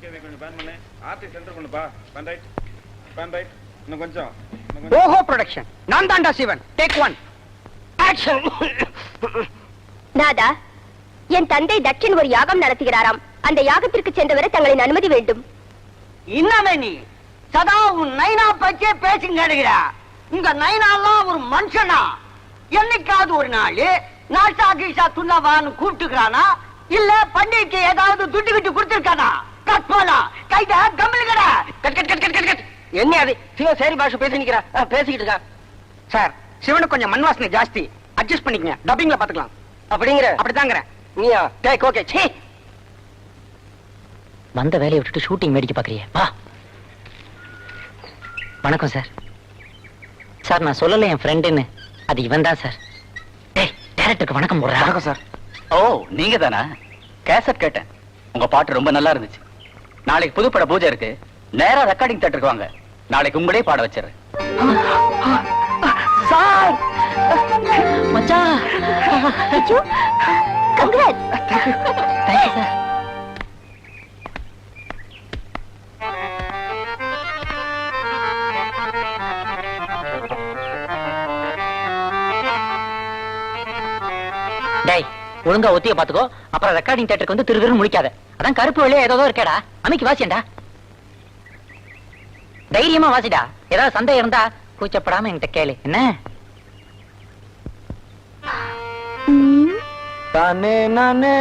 Okay கொஞ்சம் pan பண்ணு. Artist centre பண்ணுப்பா பேன் ரைட் பேன் ரைட் இன்னும் கொஞ்சம். இன்னும் கொஞ்சம். ஓஹோ ப்ரொடக்ஷன் நான் தாண்டா சிவன். டேக் ஒன் ஆக்ஷன் நாதா என் தந்தை தட்சன் ஒரு யாகம் நடத்துகிறாராம். அந்த யாகத்திற்கு சென்று வர தங்களின் அனுமதி வேண்டும். இன்னமே நீ. சதா உன் நைனா பச்சே பேசுங்க உங்க நைனாலாம் ஒரு மனுஷனா. என்னைக்காவது ஒரு நாள் நாசா கீசா துண்ணவான்னு கூப்பிட்டுக்கிறானா? இல்ல பண்டிகைக்கு ஏதாவது துட்டு கிட்டு கொடுத்துருக்கானா? கட்பாலா கைத கம்பளுக்கடா cut. Cut cut cut cut cut என்ன அது? சிவ சரி பாஷை பேசி நிக்கிறா? அஹ், பேசிக்கிட்டு இருக்கா. சார் சிவனுக்கு கொஞ்சம் மண் வாசனை ஜாஸ்தி. அட்ஜஸ்ட் பண்ணிக்கங்க. டப்பிங்ல பாத்துக்கலாம். அப்படிங்கிற? அப்படிதாங்கிறேன். நீயா? டேக் ஓகே சீ வந்த வேலையை விட்டுட்டு ஷூட்டிங் வேடிக்கை பார்க்குறியே வா. வணக்கம் சார். சார் நான் சொல்லலை என் ஃப்ரெண்டுன்னு அது இவன் தான் சார். டேய் டேரக்டருக்கு வணக்கம் போடுறா. வணக்கம் சார். ஓ நீங்க தானா கேசட் கேட்டேன். உங்க பாட்டு ரொம்ப நல்லா இருந்துச்சு. நாளைக்கு புதுப்பட பூஜை இருக்கு. நேரா ரெக்கார்டிங் தேட்டருக்கு வாங்க. நாளைக்கு உங்களே பாட வச்சிடுறேன். சார் மச்சான்! சார் டேய் ஒழுங்கா ஒத்திய பாத்துக்கோ அப்புறம் ரெக்கார்டிங் தியேட்டருக்கு வந்து திரு திருன்னு முடிக்காத அதான் கருப்பு வெளியே ஏதோ இருக்கேடா. அமைக்கு வாசியண்டா. தைரியமா வாசிடா. ஏதாவது சந்தேகம் இருந்தா கூச்சப்படாம என்கிட்ட கேளு. என்ன? தானே நானே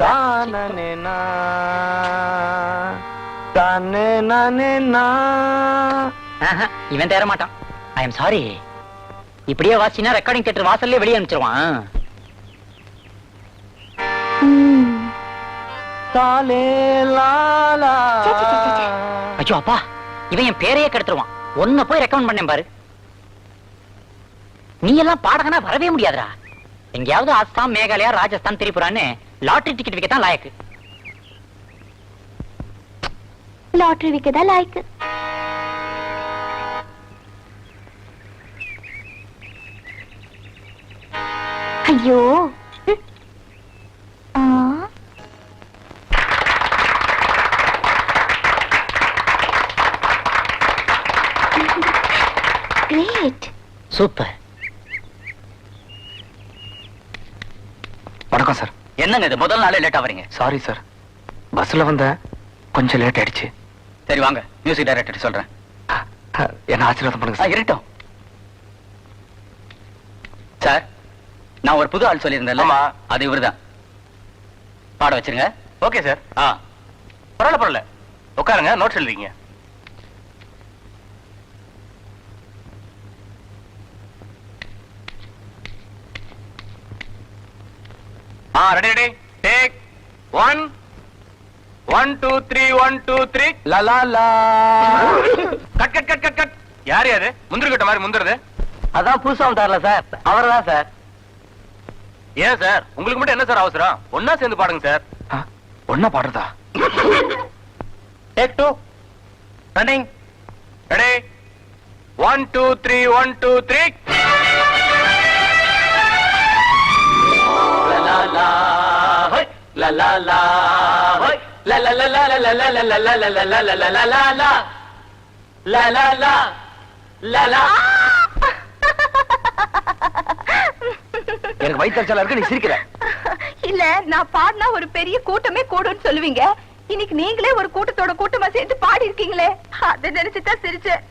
தானே தானே நானே இவன் தேர மாட்டான் ஐ எம் சாரி இப்படியே வாசினா ரெக்கார்டிங் தியேட்டர் வாசல்லே வெளியே அனுப்பிச்சிருவான். லாலா. ஐயோ அப்பா. இவன் என் பேரையே கெடுத்துருவான். ஒன்ன போய் ரெக்கமெண்ட் பண்ணேன் பாரு. நீ எல்லாம் பாடகனா வரவே முடியாதுடா. எங்கேயாவது ஆசாம் மேகாலயா ராஜஸ்தான் திரிபுரான்னு லாட்டரி டிக்கெட் விற்க தான் லாயக்கு. லாட்டரி விற்கதா லாய்க்கு? ஐயோ. Great. சூப்பர் வணக்கம் சார் என்னங்க இது? முதல் நாளே லேட்டா வரீங்க. சாரி சார் பஸ்ல வந்தேன். கொஞ்சம் லேட் ஆயிடுச்சு. சரி வாங்க. மியூசிக் டைரக்டர் சொல்றேன். என்ன ஆசீர்வாதம் பண்ணுங்க ஆ, இருக்கட்டும். சார் நான் ஒரு புது ஆள் சொல்லியிருந்தேன்ல. ஆமா. அது இவர்தான். பாட வச்சிருங்க. ஓகே சார் ஆ. பரவாயில்ல பரவாயில்ல. உட்காருங்க நோட்ஸ் எழுதிங்க ஆ ready ready take one one two three one two three லலா லா cut cut cut cut cut யார் யாரு? முந்திரி கட்ட மாதிரி முந்துறது. அதான் புதுசா வந்தார்ல சார். அவர்தான் சார். ஏன் சார்? உங்களுக்கு மட்டும் என்ன சார் அவசரம்? ஒன்னா சேர்ந்து பாடுங்க சார். ஒன்னா பாடுறதா? Take two running ready one two three one two three எனக்கு வயிற்றுச்சலா இருக்கு நீ சிரிக்கிற இல்ல நான் பாடினா ஒரு பெரிய கூட்டமே கூடும்னு சொல்லுவீங்க இன்னைக்கு நீங்களே ஒரு கூட்டத்தோட கூட்டமா சேர்ந்து பாடி இருக்கீங்களே அதை நினைச்சுதான் சிரிச்சேன்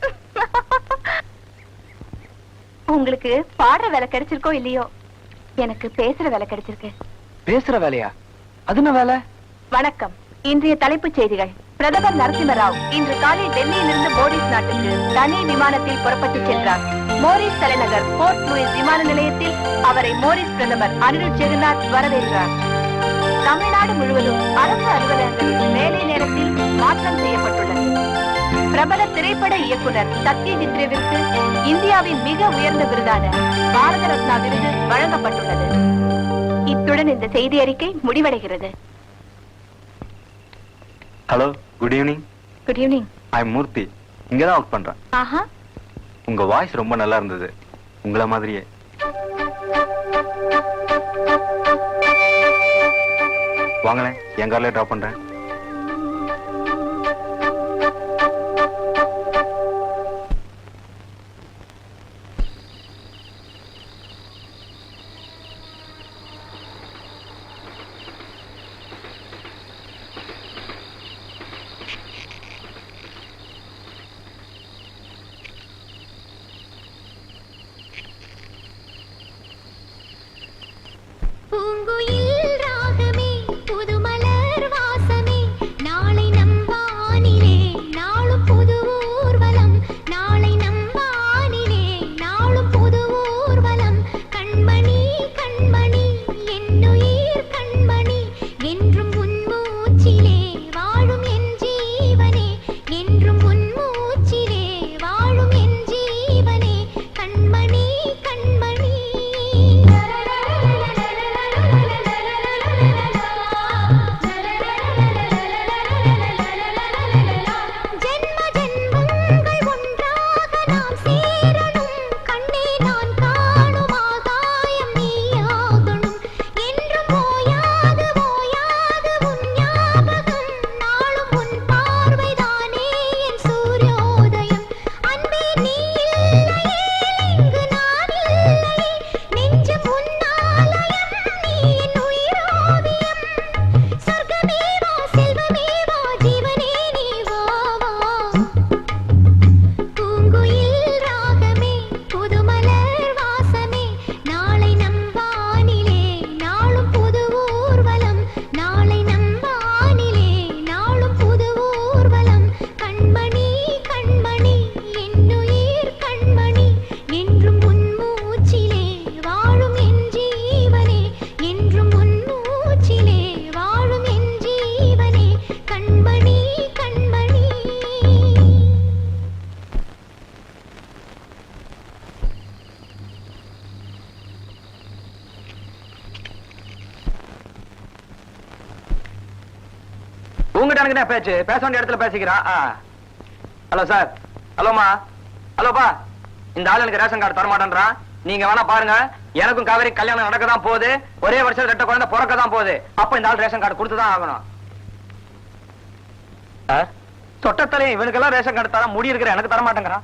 உங்களுக்கு பாடுற வேலை கிடைச்சிருக்கோ இல்லையோ எனக்கு பேசுற வேலை கிடைச்சிருக்கு பேசுற வேலையா அது என்ன வேலை? வணக்கம். இன்றைய தலைப்புச் செய்திகள். பிரதமர் நரசிம்மராவ் இன்று காலை டெல்லியிலிருந்து மோரிஸ் நாட்டுக்கு தனி விமானத்தில் புறப்பட்டுச் சென்றார். மோரிஸ் தலைநகர் போர்ட் லூயிஸ் விமான நிலையத்தில் அவரை மோரிஸ் பிரதமர் அனிருத் ஜெகநாத் வரவேற்றார். தமிழ்நாடு முழுவதும் அரசு அலுவலகங்களில் வேலை நேரத்தில் மாற்றம் செய்யப்பட்டுள்ளது. பிரபல திரைப்பட இயக்குனர் சத்யஜித்ரேவிற்கு இந்தியாவின் மிக உயர்ந்த விருதான பாரத ரத்னா விருது வழங்கப்பட்டுள்ளது. இத்துடன் இந்த செய்தி அறிக்கை முடிவடைகிறது. Hello good evening good evening I Murthy இங்க தான் ஒர்க் பண்றேன். ஆஹா. உங்க வாய்ஸ் ரொம்ப நல்லா இருந்தது. உங்கள மாதிரியே. வாங்களேன் என் கார்ல டிராப் பண்றேன். பூங்குயில் உங்ககிட்ட எனக்கு என்ன பேச்சு. பேச வேண்டிய இடத்துல பேசிக்கிறான் ஹலோ சார். ஹலோமா ஹலோப்பா இந்த ஆள் எனக்கு ரேஷன் கார்டு தரமாட்டேன்றான் நீங்க வேணா பாருங்க. எனக்கும் காவேரி கல்யாணம் நடக்க தான் போகுது. ஒரே வருஷம் ரெட்ட குழந்தை பிறக்க தான் போகுது. அப்ப இந்த ஆள் ரேஷன் கார்டு கொடுத்து தான் ஆகணும் தொட்டத்தலையும் இவனுக்கெல்லாம் ரேஷன் கார்டு தர முடி இருக்கிற எனக்கு தர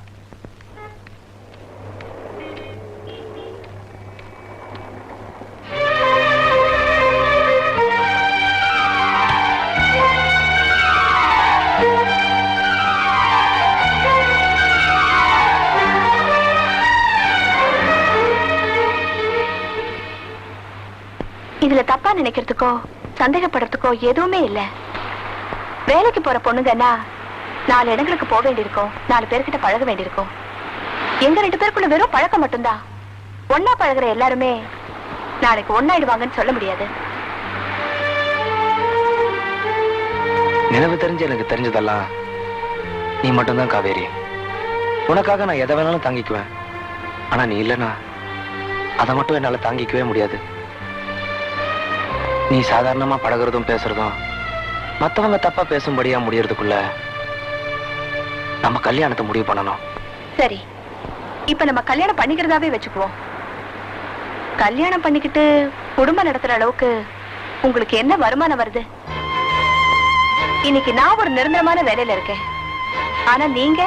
இதுல தப்பா நினைக்கிறதுக்கோ சந்தேகப்படுறதுக்கோ எதுவுமே இல்ல. வேலைக்கு போற பொண்ணுங்கன்னா நாலு இடங்களுக்கு போக வேண்டியிருக்கும். நாலு பேர்கிட்ட பழக வேண்டியிருக்கும். எங்க ரெண்டு பேருக்குள்ள வெறும் பழக்கம் மட்டும்தான் ஒன்னா பழகுற எல்லாருமே நாளைக்கு ஒன்னாயிடுவாங்கன்னு சொல்ல முடியாது. நினைவு தெரிஞ்சு எனக்கு தெரிஞ்சதெல்லாம் நீ மட்டும்தான் காவேரி. உனக்காக நான் எதை வேணாலும் தாங்கிக்குவேன். ஆனா நீ இல்லைனா அதை மட்டும் என்னால தாங்கிக்கவே முடியாது. நீ சாதாரணமா பழகுறதும் பேசுறதும் மத்தவங்க தப்பா பேசும்படியா முடியறதுக்குள்ள நம்ம கல்யாணத்தை முடிவு பண்ணணும். சரி. இப்ப நம்ம கல்யாணம் பண்ணிக்கிறதாவே வச்சுக்குவோம். கல்யாணம் பண்ணிக்கிட்டு குடும்பம் நடத்துற அளவுக்கு உங்களுக்கு என்ன வருமானம் வருது? இன்னைக்கு நான் ஒரு நிரந்தரமான வேலையில இருக்கேன். ஆனா நீங்க?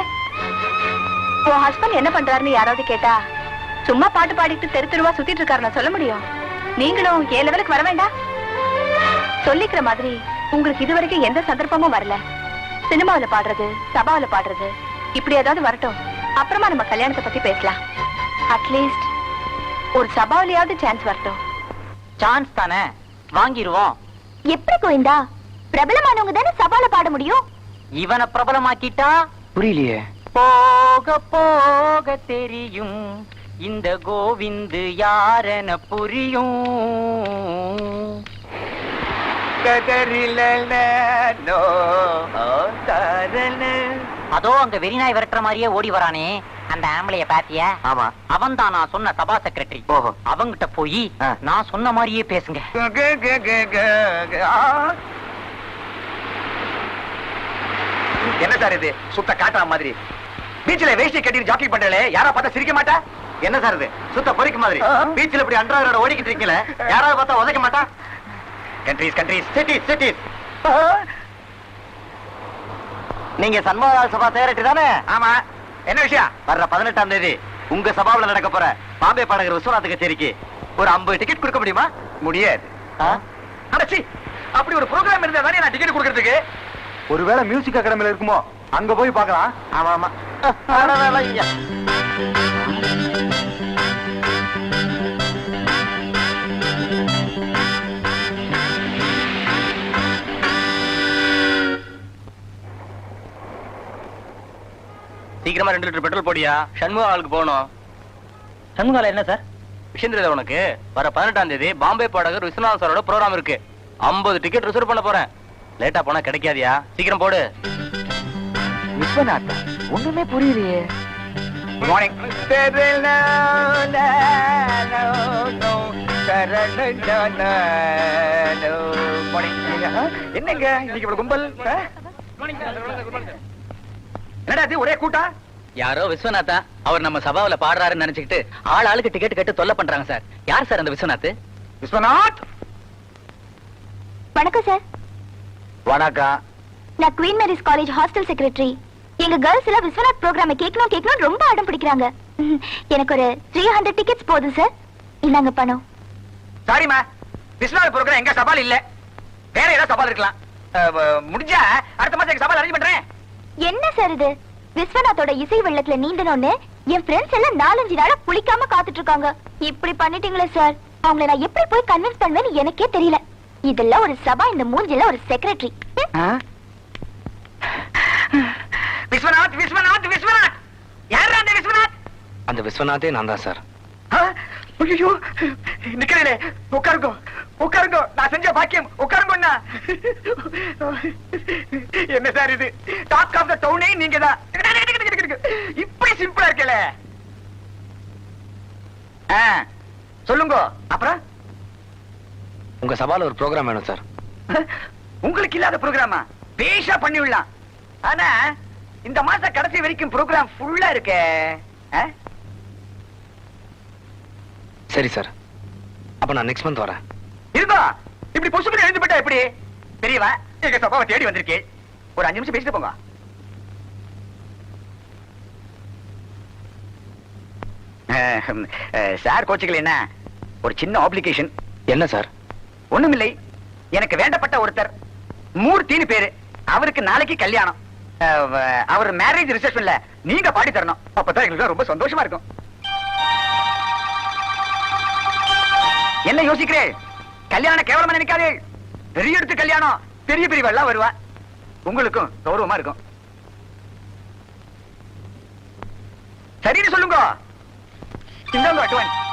உன் ஹஸ்பண்ட் என்ன பண்றாருன்னு யாராவது கேட்டா சும்மா பாட்டு பாடிட்டு தெரு தெருவா சுத்திட்டு இருக்காரு நான் சொல்ல முடியும். நீங்களும் ஏ லெவலுக்கு வர வேண்டாம்? சொல்லிக்கிற மாதிரி உங்களுக்கு இதுவரைக்கும் எந்த சந்தர்ப்பமும் வரல. சினிமாவுல பாடுறது சபாவுல பாடுறது இப்படி ஏதாவது வரட்டும். அப்புறமா நம்ம கல்யாணத்தை பத்தி பேசலாம். அட்லீஸ்ட் ஒரு சபாவிலையாவது சான்ஸ் வரட்டும். சான்ஸ் தானே? வாங்கிருவோம். எப்படி கோவிந்தா? பிரபலமானவங்க தானே சபால பாட முடியும்? இவனை பிரபலமாக்கிட்டா? புரியலையே. போக போக தெரியும். இந்த கோவிந்து யாரென புரியும். அதோ அங்க வெறிநாய் விரட்டுற மாதிரியே ஓடி வரானே. அந்த ஆம்பளைய பாத்தியா? ஆமா. அவன் தான் நான் சொன்ன சபா செக்ரட்டரி. அவங்கிட்ட போய். நான் சொன்ன மாதிரியே பேசுங்க. என்ன சார் இது? சுத்த காட்டுற மாதிரி. பீச்ல வேஷ்டி கட்டி ஜாக்கி பண்றே யாரா பார்த்தா சிரிக்க மாட்டா? என்ன சார் இது? சுத்த பொறிக்கு மாதிரி. பீச்ல இப்படி அன்றாட ஓடிக்கிட்டு இருக்கீங்களே. யாராவது பார்த்தா உதைக்க மாட்டா? கண்ட்ரீஸ் கண்ட்ரீஸ் சிட்டிஸ் சிட்டிஸ் நீங்க சண்முகராஜ் சபா சேரட்டி தானே? ஆமா. என்ன விஷயம்? வர்ற பதினெட்டாம் தேதி உங்க சபாவுல நடக்க போற பாம்பே பாடகர் விஸ்வநாத் கச்சேரிக்கு ஒரு ஐம்பது டிக்கெட் கொடுக்க முடியுமா? முடியாது. அடச்சி அப்படி ஒரு ப்ரோக்ராம் இருந்தா தானே நான் டிக்கெட் கொடுக்கறதுக்கு? ஒருவேளை மியூசிக் அகாடமில இருக்குமோ? அங்க போய் பார்க்கலாம். ஆமா ஆமா. சீக்கிரமா ரெண்டு லிட்டர் பெட்ரோல் போடியா? சண்முக ஹாலுக்கு போகணும். சண்முகால என்ன சார்? விஷயம் உனக்கு? வர பதினெட்டாம் தேதி பாம்பே பாடகர் விஸ்வநாத் சாரோட ப்ரோக்ராம் இருக்கு. ஐம்பது டிக்கெட் ரிசர்வ் பண்ண போறேன். லேட்டா போனா கிடைக்காதியா? சீக்கிரம் போடு. விஸ்வநாத் ஒண்ணுமே புரியலையே. மார்னிங் என்னங்க இன்னைக்கு இவ்வளவு கும்பல்? என்னடா இது ஒரே கூட்டா? யாரோ விஸ்வநாத்தா அவர் நம்ம சபாவில பாடுறாருன்னு நினைச்சுக்கிட்டு ஆள் ஆளுக்கு டிக்கெட் கேட்டு தொல்லை பண்றாங்க சார். யார் சார் அந்த விஸ்வநாத்? விஸ்வநாத்? வணக்கம் சார். வணக்கம். நான் Queen Mary's College hostel secretary. எங்க கேர்ள்ஸ் எல்லாம் விஸ்வநாத் ப்ரோக்ராமை கேட்கணும் கேட்கணும் ரொம்ப அடம் பிடிக்கிறாங்க. எனக்கு ஒரு த்ரீ ஹண்ட்ரட் டிக்கெட்ஸ் போதும் சார். இந்தாங்க பணம். சாரிமா விஸ்வநாத் ப்ரோக்ராம் எங்க சவால் இல்ல. வேற ஏதாவது சவால் இருக்கலாம். முடிஞ்சா அடுத்த மாசம் எங்க சவால் அரேஞ்ச் பண்றேன். என்ன சார் இது? விஸ்வநாத்தோட இசை வெள்ளத்துல நீந்தணும்னு என் ஃப்ரெண்ட்ஸ் எல்லாம் நாலஞ்சு நாளா குளிக்காம காத்துட்டு இருக்காங்க இப்படி பண்ணிட்டீங்களே சார். அவங்கள நான் எப்படி போய் கன்வின்ஸ் பண்ணுவேன்னு எனக்கே தெரியல. இதெல்லாம் ஒரு சபா இந்த மூஞ்சில ஒரு செக்ரட்டரி விஸ்வநாத் விஸ்வநாத் விஸ்வநாத்! யார் அந்த விஸ்வநாத்? அந்த விஸ்வநாதே நான் தான் சார். ஐயோ நிக்கிறே உட்காருங்க. உட்காருங்க நான் செஞ்ச பாக்கியம். உட்காருங்கண்ணா என்ன சார் இது? டாக் ஆஃப் த டவுனே நீங்க தான் இப்படி சிம்பிளா இருக்கல சொல்லுங்க. அப்புறம்? உங்க சபால ஒரு ப்ரோக்ராம் வேணும் சார். உங்களுக்கு இல்லாத ப்ரோக்ராமா பேஷா பண்ணி விடலாம் ஆனா இந்த மாச கடைசி வரைக்கும் ப்ரோக்ராம் ஃபுல்லா இருக்கே? சரி சார். அப்ப நான் நெக்ஸ்ட் மந்த் வரேன். இருந்தோ இப்படி பொசுக்கு எழுந்து போட்டா எப்படி? பெரியவா எங்க சபாவை தேடி வந்திருக்கேன் ஒரு அஞ்சு நிமிஷம் பேசிட்டு போங்க. சார் கோச்சுக்கல என்ன? ஒரு சின்ன ஆப்ளிகேஷன் என்ன சார்? ஒண்ணுமில்லை. எனக்கு வேண்டப்பட்ட ஒருத்தர். மூர்த்தின்னு பேரு. அவருக்கு நாளைக்கு கல்யாணம். அவர் மேரேஜ் ரிசப்ஷன்ல நீங்க பாடி தரணும். அப்பதான் எங்களுக்கு ரொம்ப சந்தோஷமா இருக்கும். என்ன யோசிக்கிறேன் கல்யாணம் கேவலமா நினைக்காதே. பெரிய எடுத்து கல்யாணம் பெரிய பெரிய எல்லாம் வருவா. உங்களுக்கும் கௌரவமா இருக்கும். சரின்னு சொல்லுங்க. இந்த அட்வான்ஸ்.